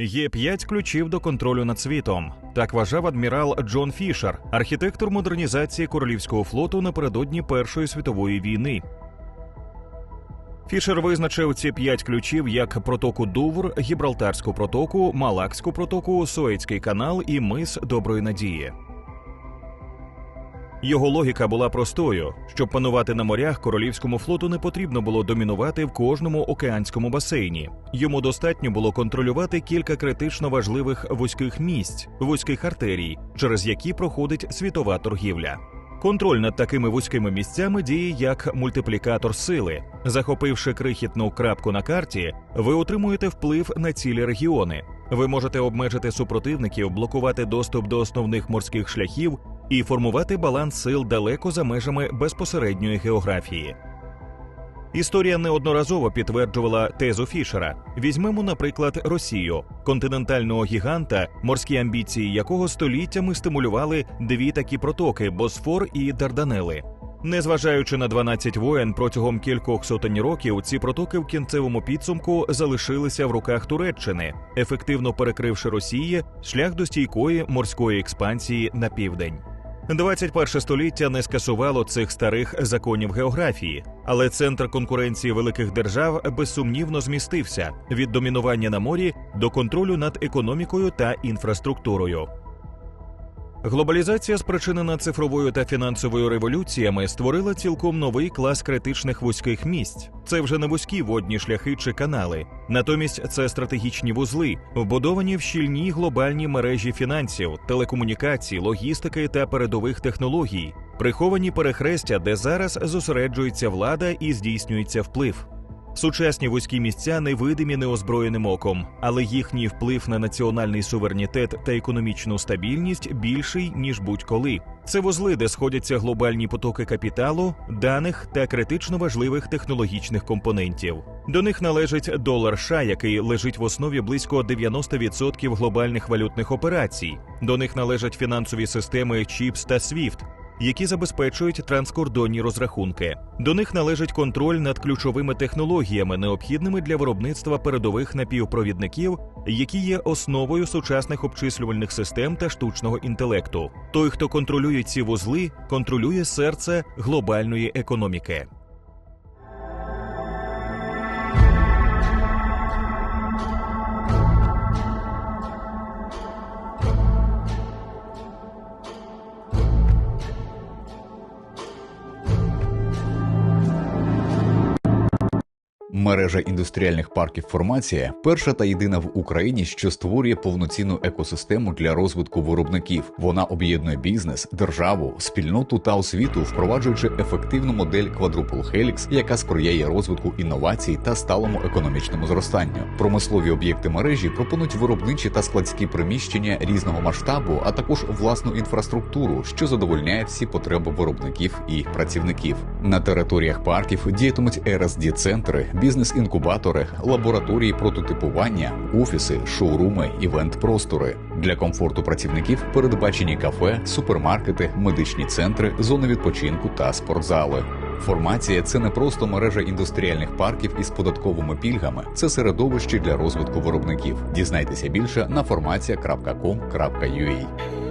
Є п'ять ключів до контролю над світом. Так вважав адмірал Джон Фішер, архітектор модернізації королівського флоту напередодні Першої світової війни. Фішер визначив ці п'ять ключів як протоку Дувр, Гібралтарську протоку, Малакську протоку, Суецький канал і мис Доброї Надії. Його логіка була простою: щоб панувати на морях, королівському флоту не потрібно було домінувати в кожному океанському басейні. Йому достатньо було контролювати кілька критично важливих вузьких місць, вузьких артерій, через які проходить світова торгівля. Контроль над такими вузькими місцями діє як мультиплікатор сили. Захопивши крихітну крапку на карті, ви отримуєте вплив на цілі регіони. Ви можете обмежити супротивників, блокувати доступ до основних морських шляхів і формувати баланс сил далеко за межами безпосередньої географії. Історія неодноразово підтверджувала тезу Фішера. Візьмемо, наприклад, Росію, континентального гіганта, морські амбіції якого століттями стимулювали дві такі протоки Босфор і Дарданели. Незважаючи на 12 воєн протягом кількох сотень років, ці протоки в кінцевому підсумку залишилися в руках Туреччини, ефективно перекривши Росії шлях до стійкої морської експансії на південь. 21 століття не скасувало цих старих законів географії, але центр конкуренції великих держав безсумнівно змістився від домінування на морі до контролю над економікою та інфраструктурою. Глобалізація, спричинена цифровою та фінансовою революціями, створила цілком новий клас критичних вузьких місць. Це вже не вузькі водні шляхи чи канали, натомість це стратегічні вузли, вбудовані в щільні глобальні мережі фінансів, телекомунікацій, логістики та передових технологій, приховані перехрестя, де зараз зосереджується влада і здійснюється вплив. Сучасні вузькі місця невидимі неозброєним оком, але їхній вплив на національний суверенітет та економічну стабільність більший ніж будь-коли. Це вузли, де сходяться глобальні потоки капіталу, даних та критично важливих технологічних компонентів. До них належить долар США, який лежить в основі близько 90% глобальних валютних операцій. До них належать фінансові системи ЧІПС та SWIFT, які забезпечують транскордонні розрахунки. До них належить контроль над ключовими технологіями, необхідними для виробництва передових напівпровідників, які є основою сучасних обчислювальних систем та штучного інтелекту. Той, хто контролює ці вузли, контролює серце глобальної економіки. Мережа індустріальних парків Формація перша та єдина в Україні, що створює повноцінну екосистему для розвитку виробників. Вона об'єднує бізнес, державу, спільноту та освіту, впроваджуючи ефективну модель Quadruple Helix, яка сприяє розвитку інновацій та сталому економічному зростанню. Промислові об'єкти мережі пропонують виробничі та складські приміщення різного масштабу, а також власну інфраструктуру, що задовольняє всі потреби виробників і працівників. На територіях парків діятимуть rsd центри бізнес-інкубатори, лабораторії прототипування, офіси, шоуруми, івент-простори для комфорту працівників передбачені кафе, супермаркети, медичні центри, зони відпочинку та спортзали. Формація це не просто мережа індустріальних парків із податковими пільгами, це середовище для розвитку виробників. Дізнайтеся більше на formatia.com.ua.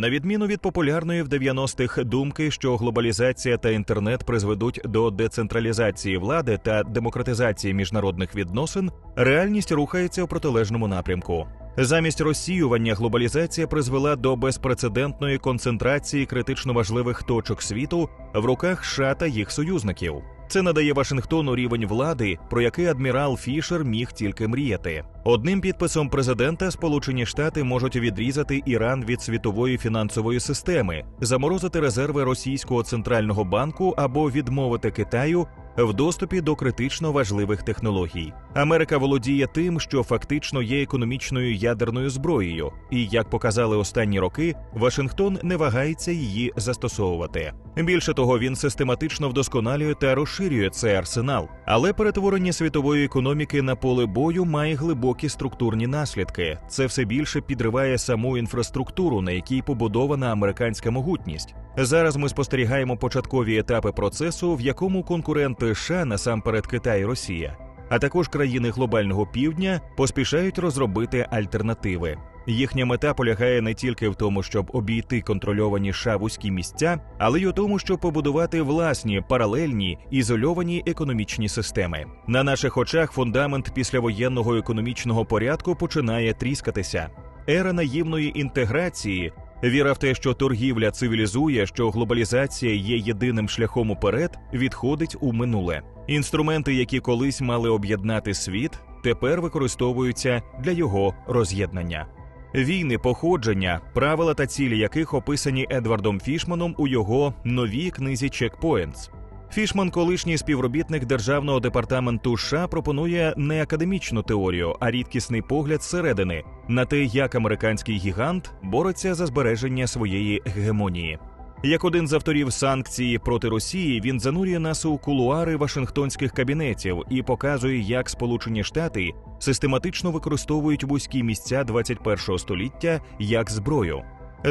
На відміну від популярної в 90-х думки, що глобалізація та інтернет призведуть до децентралізації влади та демократизації міжнародних відносин, реальність рухається у протилежному напрямку. Замість розсіювання глобалізація призвела до безпрецедентної концентрації критично важливих точок світу в руках США та їх союзників. Це надає Вашингтону рівень влади, про який адмірал Фішер міг тільки мріяти. Одним підписом президента Сполучені Штати можуть відрізати Іран від світової фінансової системи, заморозити резерви російського центрального банку або відмовити Китаю в доступі до критично важливих технологій. Америка володіє тим, що фактично є економічною ядерною зброєю, і як показали останні роки, Вашингтон не вагається її застосовувати. Більше того, він систематично вдосконалює та розширює цей арсенал, але перетворення світової економіки на поле бою має глибокі структурні наслідки. Це все більше підриває саму інфраструктуру, на якій побудована американська могутність. Зараз ми спостерігаємо початкові етапи процесу, в якому конкуренти США, насамперед Китай і Росія, а також країни глобального півдня поспішають розробити альтернативи. Їхня мета полягає не тільки в тому, щоб обійти контрольовані США вузькі місця, але й у тому, щоб побудувати власні паралельні ізольовані економічні системи. На наших очах фундамент післявоєнного економічного порядку починає тріскатися. Ера наївної інтеграції, віра в те, що торгівля цивілізує, що глобалізація є єдиним шляхом уперед, відходить у минуле. Інструменти, які колись мали об'єднати світ, тепер використовуються для його роз'єднання. Війни походження, правила та цілі яких описані Едвардом Фішманом у його новій книзі «Checkpoints». Фішман, колишній співробітник державного департаменту США, пропонує не академічну теорію, а рідкісний погляд зсередини на те, як американський гігант бореться за збереження своєї гегемонії. Як один з авторів санкцій проти Росії, він занурює нас у кулуари Вашингтонських кабінетів і показує, як Сполучені Штати систематично використовують вузькі місця 21-го століття як зброю.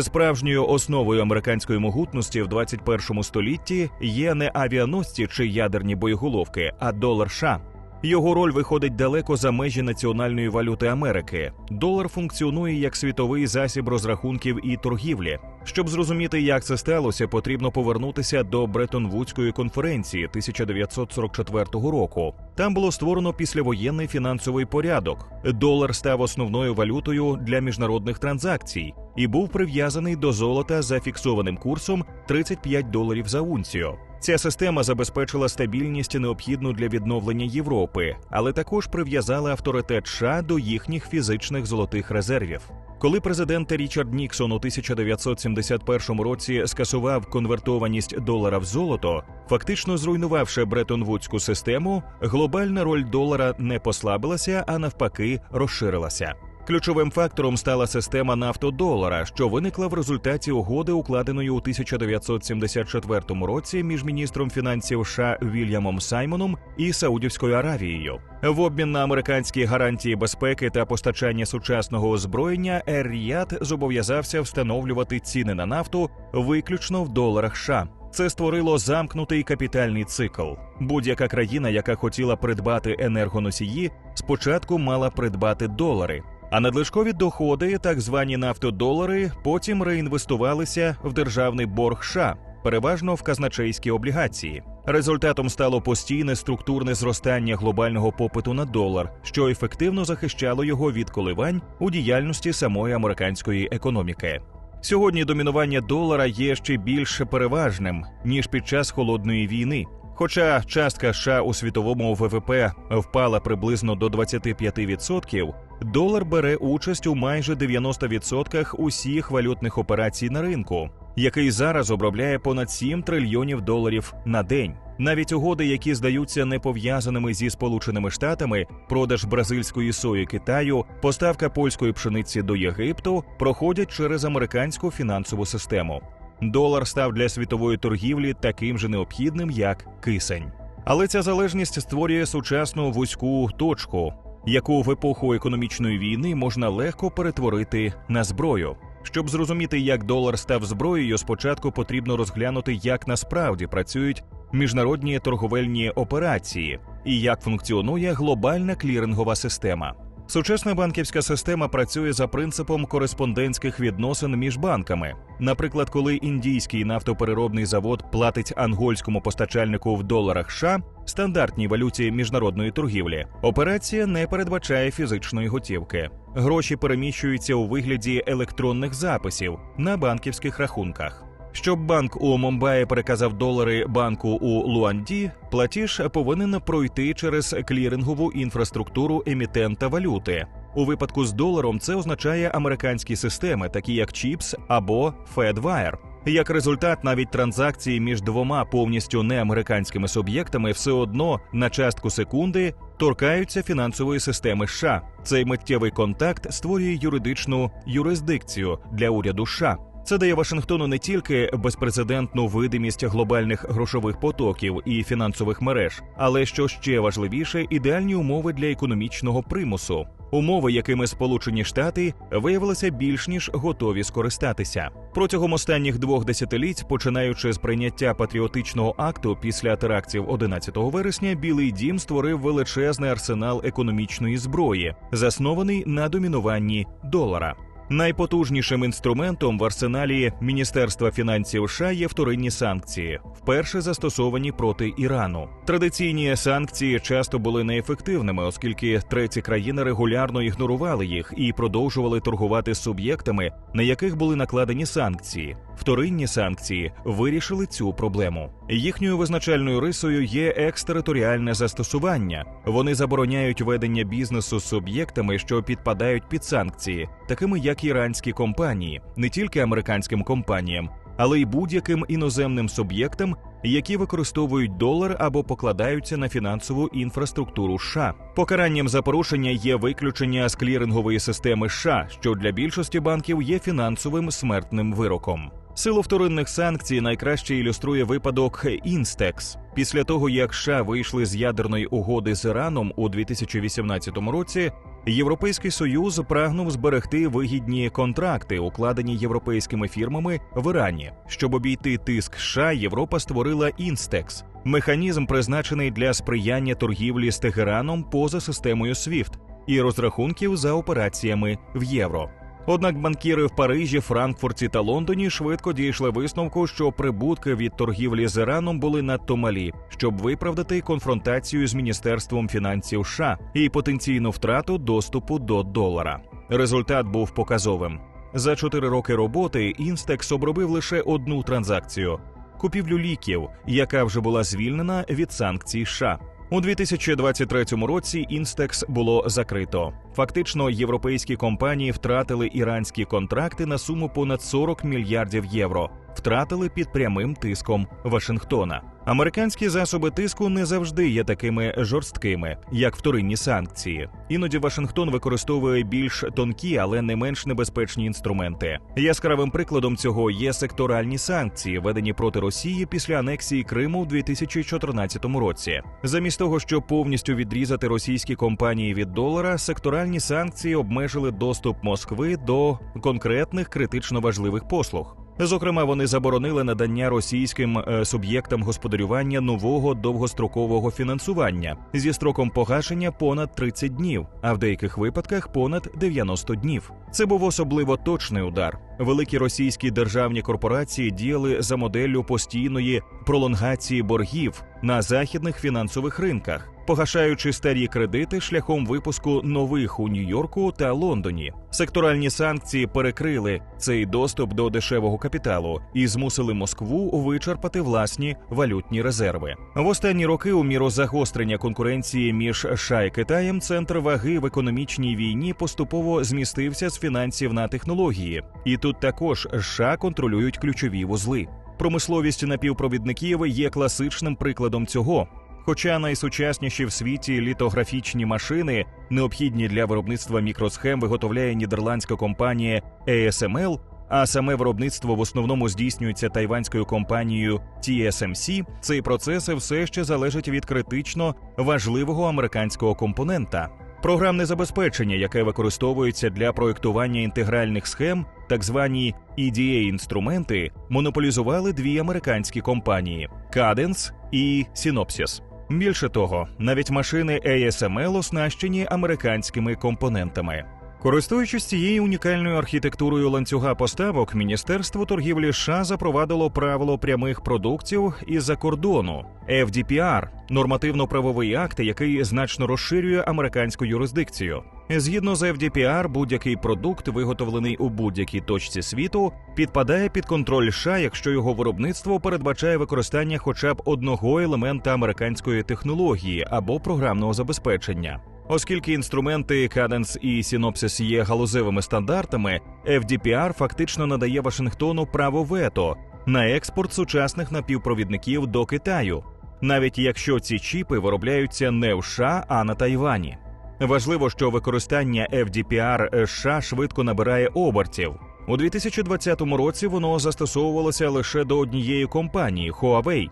Справжньою основою американської могутності в 21 столітті є не авіаносці чи ядерні боєголовки, а долар США. Його роль виходить далеко за межі національної валюти Америки. Долар функціонує як світовий засіб розрахунків і торгівлі. Щоб зрозуміти, як це сталося, потрібно повернутися до Бреттон-Вудської конференції 1944 року. Там було створено післявоєнний фінансовий порядок. Долар став основною валютою для міжнародних транзакцій і був прив'язаний до золота за фіксованим курсом 35 доларів за унцію. Ця система забезпечила стабільність необхідну для відновлення Європи, але також прив'язала авторитет США до їхніх фізичних золотих резервів. Коли президент Річард Ніксон у 1971 році скасував конвертованість долара в золото, фактично зруйнувавши Бреттон-Вудську систему, глобальна роль долара не послабилася, а навпаки, розширилася. Ключовим фактором стала система нафтодолара, що виникла в результаті угоди, укладеної у 1974 році між міністром фінансів США Вільямом Саймоном і Саудівською Аравією. В обмін на американські гарантії безпеки та постачання сучасного озброєння Ер-Ріад зобов'язався встановлювати ціни на нафту виключно в доларах США. Це створило замкнутий капітальний цикл. Будь-яка країна, яка хотіла придбати енергоносії, спочатку мала придбати долари. А надлишкові доходи, так звані нафтодолари, потім реінвестувалися в державний борг США, переважно в казначейські облігації. Результатом стало постійне структурне зростання глобального попиту на долар, що ефективно захищало його від коливань у діяльності самої американської економіки. Сьогодні домінування долара є ще більш переважним ніж під час холодної війни. Хоча частка США у світовому ВВП впала приблизно до 25%, долар бере участь у майже 90% усіх валютних операцій на ринку, який зараз обробляє понад 7 трильйонів доларів на день. Навіть угоди, які здаються не пов'язаними зі сполученими штатами, продаж бразильської сої Китаю, поставка польської пшениці до Єгипту, проходять через американську фінансову систему. Долар став для світової торгівлі таким же необхідним, як кисень. Але ця залежність створює сучасну вузьку точку, яку в епоху економічної війни можна легко перетворити на зброю. Щоб зрозуміти, як долар став зброєю, спочатку потрібно розглянути, як насправді працюють міжнародні торговельні операції і як функціонує глобальна клірингова система. Сучасна банківська система працює за принципом кореспондентських відносин між банками. Наприклад, коли індійський нафтопереробний завод платить ангольському постачальнику в доларах США, стандартній валюті міжнародної торгівлі, операція не передбачає фізичної готівки. Гроші переміщуються у вигляді електронних записів на банківських рахунках. Щоб банк у Момбаї переказав долари банку у Луанді, платіж повинен пройти через клірингову інфраструктуру емітента валюти. У випадку з доларом це означає американські системи, такі як Чіпс або FedWire. Як результат, навіть транзакції між двома повністю неамериканськими суб'єктами все одно на частку секунди торкаються фінансової системи США. Цей миттєвий контакт створює юридичну юрисдикцію для уряду США. Це дає Вашингтону не тільки безпрецедентну видимість глобальних грошових потоків і фінансових мереж, але що ще важливіше, ідеальні умови для економічного примусу. Умови, якими Сполучені Штати виявилися більш ніж готові скористатися протягом останніх двох десятиліть, починаючи з прийняття патріотичного акту після терактів 11 вересня, Білий Дім створив величезний арсенал економічної зброї, заснований на домінуванні долара. Найпотужнішим інструментом в арсеналі Міністерства фінансів США є вторинні санкції, вперше застосовані проти Ірану. Традиційні санкції часто були неефективними, оскільки треті країни регулярно ігнорували їх і продовжували торгувати з суб'єктами, на яких були накладені санкції. Вторинні санкції вирішили цю проблему. Їхньою визначальною рисою є екстериторіальне застосування. Вони забороняють ведення бізнесу з суб'єктами, що підпадають під санкції, такими як іранські компанії, не тільки американським компаніям, але й будь-яким іноземним суб'єктам, які використовують долар або покладаються на фінансову інфраструктуру США. Покаранням за порушення є виключення з клірингової системи США, що для більшості банків є фінансовим смертним вироком. Силу вторинних санкцій найкраще ілюструє випадок Інстекс. Після того, як США вийшли з ядерної угоди з Іраном у 2018 році, Європейський союз прагнув зберегти вигідні контракти, укладені європейськими фірмами в Ірані. Щоб обійти тиск США, Європа створила Інстекс – механізм, призначений для сприяння торгівлі з Тегераном поза системою SWIFT і розрахунків за операціями в євро. Однак банкіри в Парижі, Франкфурті та Лондоні швидко дійшли висновку, що прибутки від торгівлі з Іраном були надто малі, щоб виправдати конфронтацію з міністерством фінансів США і потенційну втрату доступу до долара. Результат був показовим. За чотири роки роботи Інстекс обробив лише одну транзакцію купівлю ліків, яка вже була звільнена від санкцій США. У 2023 році Інстекс було закрито. Фактично, європейські компанії втратили іранські контракти на суму понад 40 мільярдів євро. Втратили під прямим тиском Вашингтона. Американські засоби тиску не завжди є такими жорсткими, як вторинні санкції. Іноді Вашингтон використовує більш тонкі, але не менш небезпечні інструменти. Яскравим прикладом цього є секторальні санкції, введені проти Росії після анексії Криму в 2014 році. Замість того, щоб повністю відрізати російські компанії від долара, секторальні санкції обмежили доступ Москви до конкретних критично важливих послуг. Зокрема, вони заборонили надання російським е, суб'єктам господарювання нового довгострокового фінансування зі строком погашення понад 30 днів, а в деяких випадках понад 90 днів. Це був особливо точний удар. Великі російські державні корпорації діяли за моделлю постійної пролонгації боргів на західних фінансових ринках, погашаючи старі кредити шляхом випуску нових у Нью-Йорку та Лондоні. Секторальні санкції перекрили цей доступ до дешевого капіталу і змусили Москву вичерпати власні валютні резерви. В останні роки у міру загострення конкуренції між США і Китаєм центр ваги в економічній війні поступово змістився з фінансів на технології, і тут також США контролюють ключові вузли. Промисловість напівпровідників є класичним прикладом цього. Хоча найсучасніші в світі літографічні машини, необхідні для виробництва мікросхем, виготовляє нідерландська компанія ASML, а саме виробництво в основному здійснюється тайванською компанією TSMC, цей процес все ще залежить від критично важливого американського компонента. Програмне забезпечення, яке використовується для проєктування інтегральних схем, так звані eda інструменти монополізували дві американські компанії Cadence і Synopsys. Більше того, навіть машини ASML оснащені американськими компонентами. Користуючись цією унікальною архітектурою ланцюга поставок, Міністерство торгівлі США запровадило правило прямих продуктів із-за кордону FDPR – нормативно-правовий акт, який значно розширює американську юрисдикцію. Згідно з FDPR, будь-який продукт, виготовлений у будь-якій точці світу, підпадає під контроль США, якщо його виробництво передбачає використання хоча б одного елемента американської технології або програмного забезпечення. Оскільки інструменти Cadence і Synopsys є галузевими стандартами, FDPR фактично надає Вашингтону право вето на експорт сучасних напівпровідників до Китаю, навіть якщо ці чіпи виробляються не в США, а на Тайвані. Важливо, що використання FDPR США швидко набирає обертів. У 2020 році воно застосовувалося лише до однієї компанії Huawei.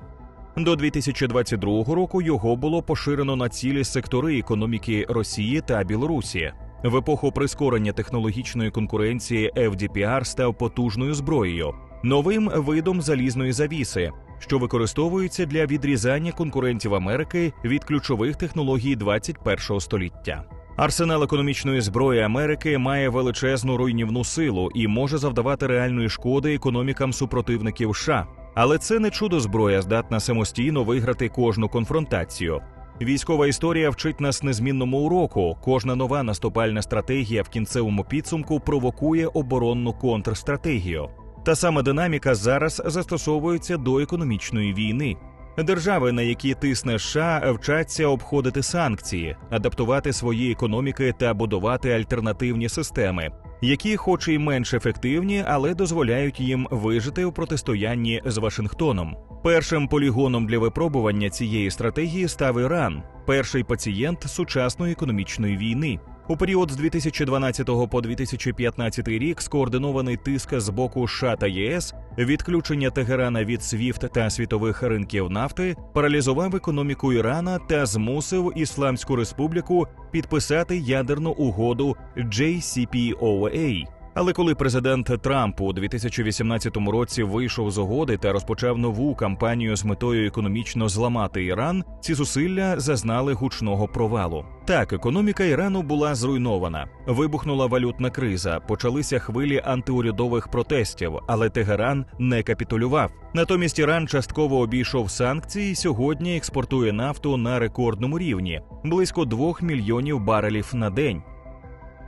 До 2022 року його було поширено на цілі сектори економіки Росії та Білорусі. В епоху прискорення технологічної конкуренції FDPR став потужною зброєю, новим видом залізної завіси, що використовується для відрізання конкурентів Америки від ключових технологій 21 століття. Арсенал економічної зброї Америки має величезну руйнівну силу і може завдавати реальної шкоди економікам супротивників США. Але це не чудо зброя, здатна самостійно виграти кожну конфронтацію. Військова історія вчить нас незмінному уроку. Кожна нова наступальна стратегія в кінцевому підсумку провокує оборонну контрстратегію. Та сама динаміка зараз застосовується до економічної війни. Держави, на які тисне США, вчаться обходити санкції, адаптувати свої економіки та будувати альтернативні системи, які, хоч і менш ефективні, але дозволяють їм вижити у протистоянні з Вашингтоном. Першим полігоном для випробування цієї стратегії став Іран, перший пацієнт сучасної економічної війни. У період з 2012 по 2015 рік скоординований тиск з боку США та ЄС, відключення Тегерана від СВІФТ та світових ринків нафти паралізував економіку Ірана та змусив Ісламську республіку підписати ядерну угоду JCPOA. Але коли президент Трамп у 2018 році вийшов з угоди та розпочав нову кампанію з метою економічно зламати Іран, ці зусилля зазнали гучного провалу. Так, економіка Ірану була зруйнована, вибухнула валютна криза, почалися хвилі антиурядових протестів, але Тегеран не капітулював. Натомість Іран частково обійшов санкції і сьогодні експортує нафту на рекордному рівні близько 2 мільйонів барелів на день.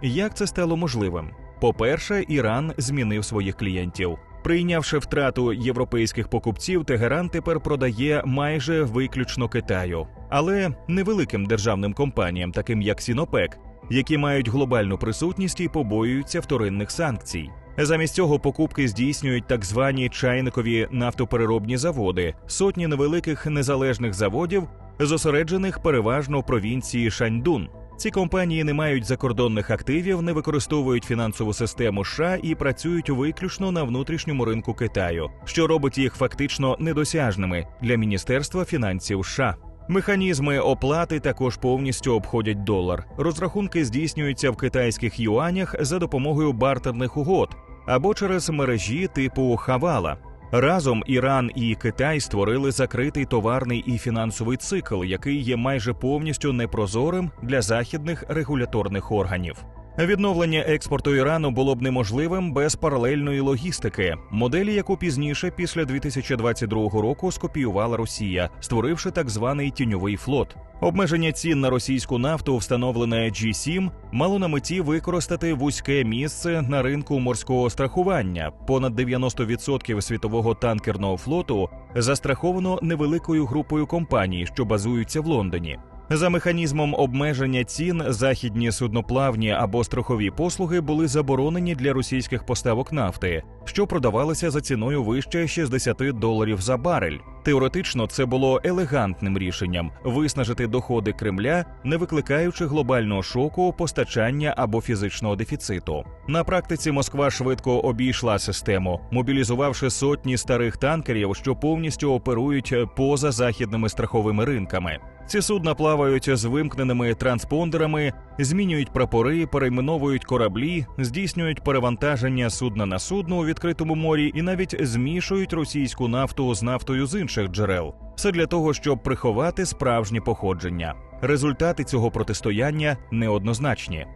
Як це стало можливим? По-перше, Іран змінив своїх клієнтів. Прийнявши втрату європейських покупців, Тегеран тепер продає майже виключно Китаю, але невеликим державним компаніям, таким як Сінопек, які мають глобальну присутність і побоюються вторинних санкцій. Замість цього покупки здійснюють так звані чайникові нафтопереробні заводи, сотні невеликих незалежних заводів, зосереджених переважно в провінції Шаньдун. Ці компанії не мають закордонних активів, не використовують фінансову систему США і працюють виключно на внутрішньому ринку Китаю, що робить їх фактично недосяжними для Міністерства фінансів США. Механізми оплати також повністю обходять долар. Розрахунки здійснюються в китайських юанях за допомогою бартерних угод або через мережі типу Хавала. Разом Іран і Китай створили закритий товарний і фінансовий цикл, який є майже повністю непрозорим для західних регуляторних органів. Відновлення експорту Ірану було б неможливим без паралельної логістики, моделі, яку пізніше, після 2022 року, скопіювала Росія, створивши так званий тіньовий флот. Обмеження цін на російську нафту, встановлене G7, мало на меті використати вузьке місце на ринку морського страхування. Понад 90% світового танкерного флоту застраховано невеликою групою компаній, що базуються в Лондоні. За механізмом обмеження цін західні судноплавні або страхові послуги були заборонені для російських поставок нафти, що продавалися за ціною вище 60 доларів за барель. Теоретично це було елегантним рішенням виснажити доходи Кремля, не викликаючи глобального шоку, постачання або фізичного дефіциту. На практиці Москва швидко обійшла систему, мобілізувавши сотні старих танкерів, що повністю оперують поза західними страховими ринками. Ці судна плавають з вимкненими транспондерами, змінюють прапори, перейменовують кораблі, здійснюють перевантаження судна на судно у відкритому морі і навіть змішують російську нафту з нафтою з інших джерел. Все для того, щоб приховати справжнє походження. Результати цього протистояння неоднозначні.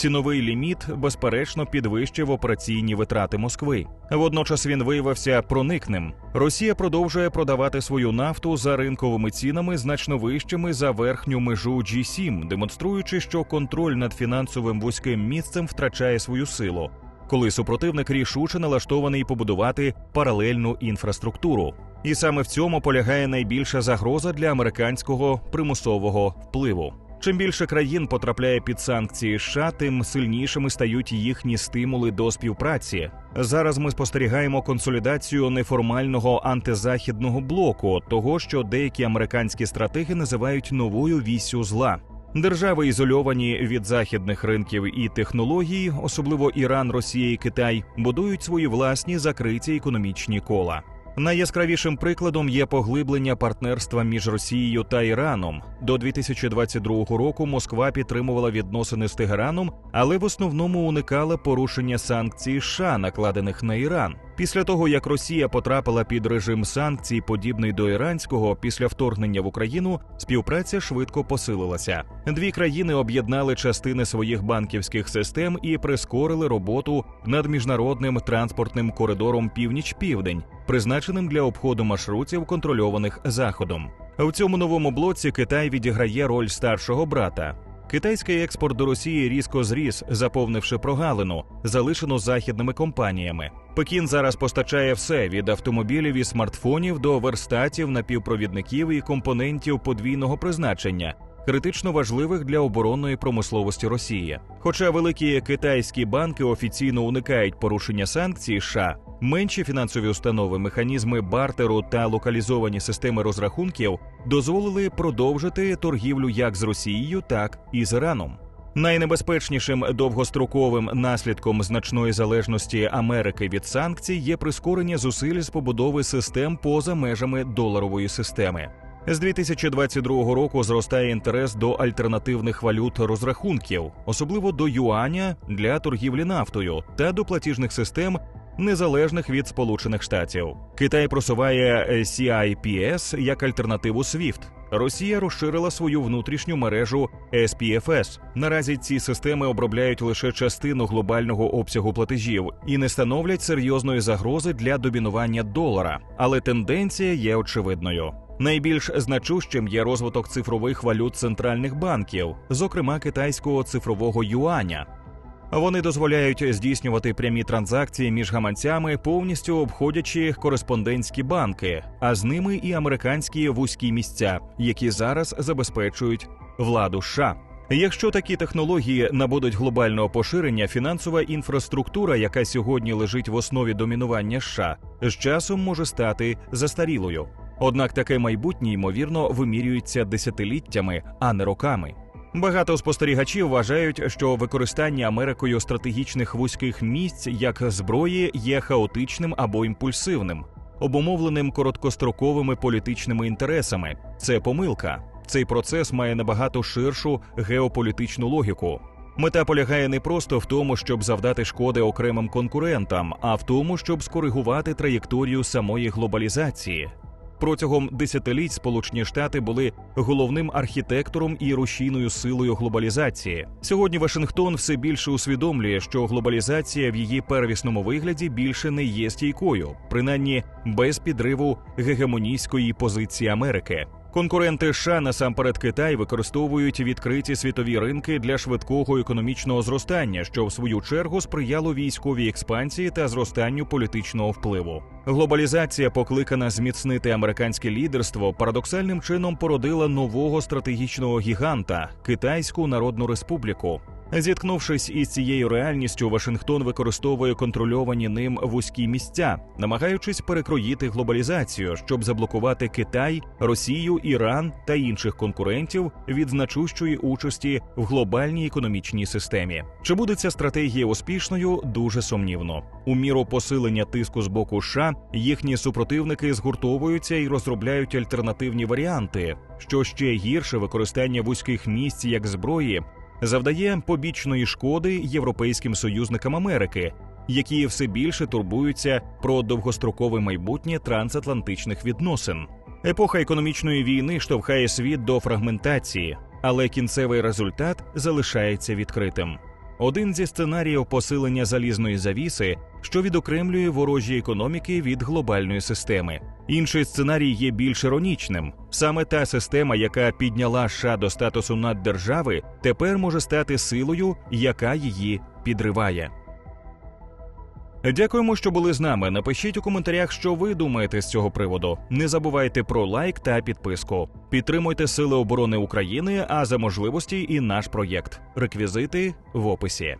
Ціновий ліміт, безперечно, підвищив операційні витрати Москви. Водночас він виявився проникним. Росія продовжує продавати свою нафту за ринковими цінами значно вищими за верхню межу G7, демонструючи, що контроль над фінансовим вузьким місцем втрачає свою силу, коли супротивник рішуче налаштований побудувати паралельну інфраструктуру. І саме в цьому полягає найбільша загроза для американського примусового впливу. Чим більше країн потрапляє під санкції США, тим сильнішими стають їхні стимули до співпраці. Зараз ми спостерігаємо консолідацію неформального антизахідного блоку, того що деякі американські стратеги називають новою вісю зла. Держави ізольовані від західних ринків і технологій, особливо Іран, Росія і Китай, будують свої власні закриті економічні кола. Найяскравішим прикладом є поглиблення партнерства між Росією та Іраном. До 2022 року Москва підтримувала відносини з Тегераном, але в основному уникала порушення санкцій США, накладених на Іран. Після того як Росія потрапила під режим санкцій, подібний до іранського, після вторгнення в Україну співпраця швидко посилилася. Дві країни об'єднали частини своїх банківських систем і прискорили роботу над міжнародним транспортним коридором Північ-Південь, призначеним для обходу маршрутів, контрольованих заходом. В цьому новому блоці Китай відіграє роль старшого брата. Китайський експорт до Росії різко зріс, заповнивши прогалину, залишену західними компаніями. Пекін зараз постачає все від автомобілів і смартфонів до верстатів, напівпровідників і компонентів подвійного призначення. Критично важливих для оборонної промисловості Росії. Хоча великі китайські банки офіційно уникають порушення санкцій, США, менші фінансові установи, механізми бартеру та локалізовані системи розрахунків дозволили продовжити торгівлю як з Росією, так і з Іраном. Найнебезпечнішим довгостроковим наслідком значної залежності Америки від санкцій є прискорення зусиль з побудови систем поза межами доларової системи. З 2022 року зростає інтерес до альтернативних валют розрахунків, особливо до юаня для торгівлі нафтою та до платіжних систем, незалежних від Сполучених Штатів. Китай просуває CIPS як альтернативу SWIFT. Росія розширила свою внутрішню мережу SPFS. Наразі ці системи обробляють лише частину глобального обсягу платежів і не становлять серйозної загрози для домінування долара, але тенденція є очевидною. Найбільш значущим є розвиток цифрових валют центральних банків, зокрема китайського цифрового юаня. Вони дозволяють здійснювати прямі транзакції між гаманцями, повністю обходячи кореспондентські банки, а з ними і американські вузькі місця, які зараз забезпечують владу США. Якщо такі технології набудуть глобального поширення, фінансова інфраструктура, яка сьогодні лежить в основі домінування США, з часом може стати застарілою. Однак таке майбутнє ймовірно вимірюється десятиліттями, а не роками. Багато спостерігачів вважають, що використання Америкою стратегічних вузьких місць як зброї є хаотичним або імпульсивним, обумовленим короткостроковими політичними інтересами. Це помилка. Цей процес має набагато ширшу геополітичну логіку. Мета полягає не просто в тому, щоб завдати шкоди окремим конкурентам, а в тому, щоб скоригувати траєкторію самої глобалізації. Протягом десятиліть Сполучені Штати були головним архітектором і рушійною силою глобалізації. Сьогодні Вашингтон все більше усвідомлює, що глобалізація в її первісному вигляді більше не є стійкою, принаймні без підриву гегемонійської позиції Америки. Конкуренти США, насамперед Китай, використовують відкриті світові ринки для швидкого економічного зростання, що в свою чергу сприяло військовій експансії та зростанню політичного впливу. Глобалізація, покликана зміцнити американське лідерство, парадоксальним чином породила нового стратегічного гіганта Китайську Народну Республіку. Зіткнувшись із цією реальністю, Вашингтон використовує контрольовані ним вузькі місця, намагаючись перекроїти глобалізацію, щоб заблокувати Китай, Росію, Іран та інших конкурентів від значущої участі в глобальній економічній системі. Чи буде ця стратегія успішною? Дуже сумнівно. У міру посилення тиску з боку США їхні супротивники згуртовуються і розробляють альтернативні варіанти, що ще гірше використання вузьких місць як зброї завдає побічної шкоди європейським союзникам Америки, які все більше турбуються про довгострокове майбутнє трансатлантичних відносин. Епоха економічної війни штовхає світ до фрагментації, але кінцевий результат залишається відкритим. Один зі сценаріїв посилення залізної завіси, що відокремлює ворожі економіки від глобальної системи. Інший сценарій є більш іронічним. Саме та система, яка підняла США до статусу наддержави, тепер може стати силою, яка її підриває. Дякуємо, що були з нами. Напишіть у коментарях, що ви думаєте з цього приводу. Не забувайте про лайк та підписку. Підтримуйте Сили оборони України, а за можливості і наш проєкт. Реквізити в описі.